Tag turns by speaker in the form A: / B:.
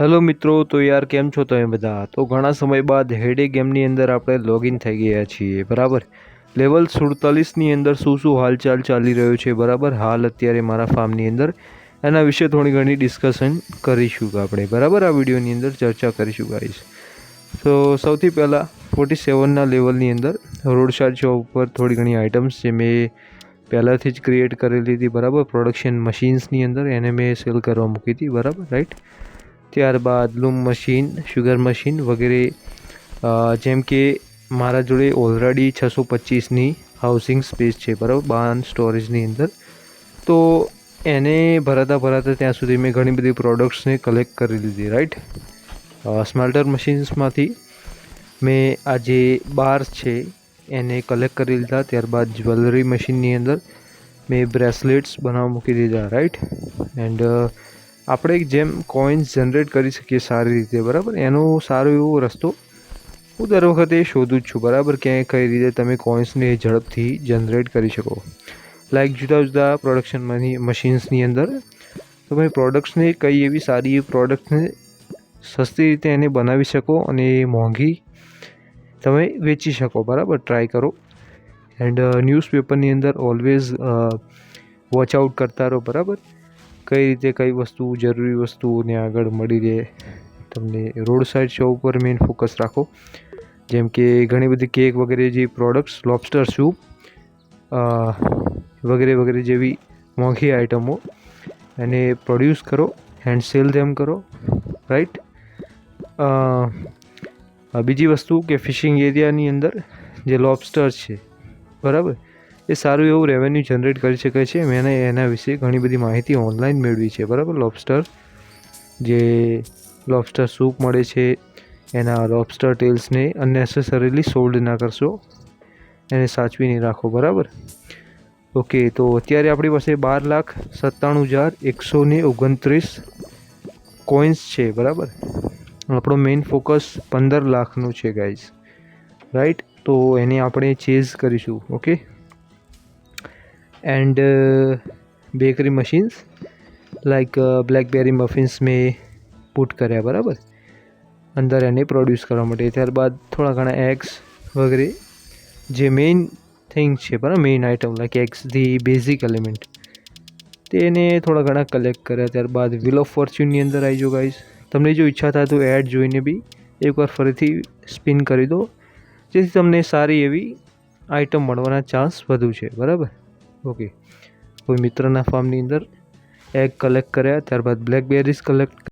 A: Hello મિત્રો, તો યાર કેમ છો તમે બધા? તો ઘણા સમય બાદ હેડે ગેમની અંદર આપણે લોગિન થઈ ગયા છીએ, બરાબર? લેવલ સુડતાલીસની અંદર શું શું હાલચાલ ચાલી રહ્યો છે, બરાબર? હાલ અત્યારે મારા ફાર્મની અંદર એના વિશે થોડી ઘણી ડિસ્કશન કરીશું આપણે, બરાબર? આ વિડીયોની અંદર ચર્ચા કરીશું ગાઈસ તો સૌથી પહેલાં ફોર્ટી સેવનના લેવલની અંદર રોડ સાઇડ શોપ ઉપર થોડી ઘણી આઇટમ્સ જે મેં પહેલાંથી જ ક્રિએટ કરેલી હતી, બરાબર? પ્રોડક્શન મશીન્સની અંદર એને મેં સેલ કરવા મૂકી હતી, બરાબર? રાઈટ ત્યારબાદ લૂમ મશીન શુગર મશીન વગેરે જેમ કે મારા જોડે ઓલરેડી છસો પચીસની હાઉસિંગ સ્પેસ છે, બરાબર? બાન સ્ટોરેજની અંદર. તો એને ભરાતા ભરાતા ત્યાં સુધી મેં ઘણી બધી પ્રોડક્ટ્સને કલેક્ટ કરી લીધી રાઈટ સ્મેલ્ટર મશીન્સમાંથી મેં આ જે બાર્સ છે, એને કલેક્ટ કરી લીધા. ત્યારબાદ જ્વેલરી મશીનની અંદર મેં બ્રેસલેટ્સ બનાવવા મૂકી દીધા રાઈટ એન્ડ આપણે જેમ કોઇન્સ જનરેટ કરી શકીએ સારી રીતે, બરાબર? એનો સારો એવો રસ્તો હું દર વખતે શોધું જ છું, બરાબર? ક્યાંય કઈ રીતે તમે કોઇન્સને ઝડપથી જનરેટ કરી શકો. લાઈક જુદા જુદા પ્રોડક્શન મશીન્સની અંદર તમે પ્રોડક્ટ્સને કઈ એવી સારી પ્રોડક્ટને સસ્તી રીતે એને બનાવી શકો અને મોંઘી તમે વેચી શકો, બરાબર? ટ્રાય કરો. એન્ડ ન્યૂઝપેપરની અંદર ઓલવેઝ વોચ આઉટ કરતા રહો, બરાબર? કઈ રીતે કઈ વસ્તુ, જરૂરી વસ્તુઓને આગળ મળી રહે, તમને રોડ સાઇડ શો ઉપર મેઇન ફોકસ રાખો. જેમ કે ઘણી બધી કેક વગેરે જે પ્રોડક્ટ્સ લોબસ્ટર સૂપ વગેરે વગેરે જેવી મોંઘી આઇટમો એને પ્રોડ્યુસ કરો હેન્ડ સેલ તેમ કરો રાઈટ બીજી વસ્તુ કે ફિશિંગ એરિયાની અંદર જે લોબસ્ટર છે, બરાબર? એ સારું એવું રેવન્યુ જનરેટ કરી શકે છે. મેં એના વિશે ઘણી બધી માહિતી ઓનલાઈન મેળવી છે. બરાબર? લોબસ્ટર જે લોબસ્ટર સૂપ મળે છે, એના લોબસ્ટર ટેલ્સને અનનેસેસરીલી સોલ્ડ ના કરશો. એને સાચવીને રાખો, બરાબર? ઓકે તો અત્યારે આપણી પાસે બાર લાખ સત્તાણું હજાર એકસો ને ઓગણત્રીસ કોઇન્સ છે, બરાબર? આપણો મેઇન ફોકસ પંદર લાખનું છે ગાઈઝ રાઈટ તો એને આપણે ચેઝ કરીશું okay and bakery machines like blackberry muffins મેં પુટ કર્યા, બરાબર? અંદર એને પ્રોડ્યુસ કરવા માટે. ત્યારબાદ થોડા ઘણા એગ્સ વગેરે, જે મેઇન થિંગ છે, બરાબર? Main item like eggs the basic element તેને થોડા ઘણા કલેક્ટ કર્યા. ત્યારબાદ વ્હીલ ઓફ ફોર્ચ્યુનની અંદર આવી જાઓ ગાઈઝ તમને જો ઈચ્છા થાય તો એડ જોઈને બી એકવાર ફરીથી સ્પિન કરી દો. જેથી તમને સારી એવી આઇટમ મળવાના ચાન્સ વધુ છે, બરાબર? ઓકે કોઈ મિત્રના ફાર્મની અંદર એગ કલેક્ટ કર્યા ત્યારબાદ બ્લેકબેરીઝ કલેક્ટ